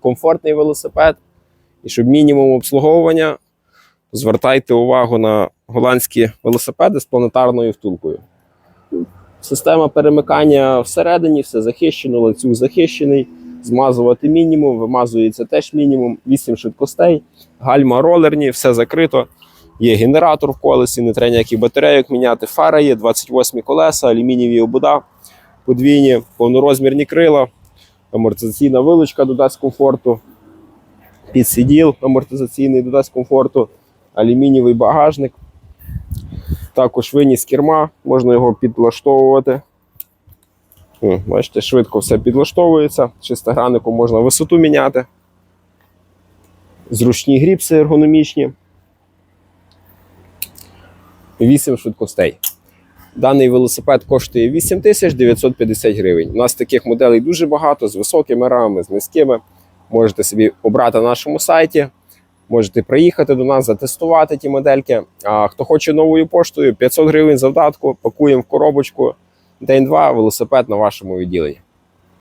комфортний велосипед і щоб мінімум обслуговування, звертайте увагу на голландські велосипеди з планетарною втулкою. Система перемикання всередині, все захищено, ланцюг захищений, змазувати мінімум, вимазується теж мінімум, 8 швидкостей, гальма ролерні, все закрито. Є генератор в колесі, не треба ніяких батарейок міняти. Фара є, 28 колеса, алюмінієві обода, подвійні, повнорозмірні крила, амортизаційна вилочка додасть комфорту, підсиділ амортизаційний додасть комфорту, алюмінієвий багажник. Також виніс керма, можна його підлаштовувати. Бачите, швидко все підлаштовується. Шестигранником можна висоту міняти. Зручні гріпси ергономічні. 8 швидкостей. Даний велосипед коштує 8950 гривень. У нас таких моделей дуже багато з високими рамами, з низькими. Можете собі обрати на нашому сайті. Можете приїхати до нас, затестувати ті модельки. А хто хоче новою поштою, 500 гривень завдатку, пакуємо в коробочку. День-два велосипед на вашому відділенні.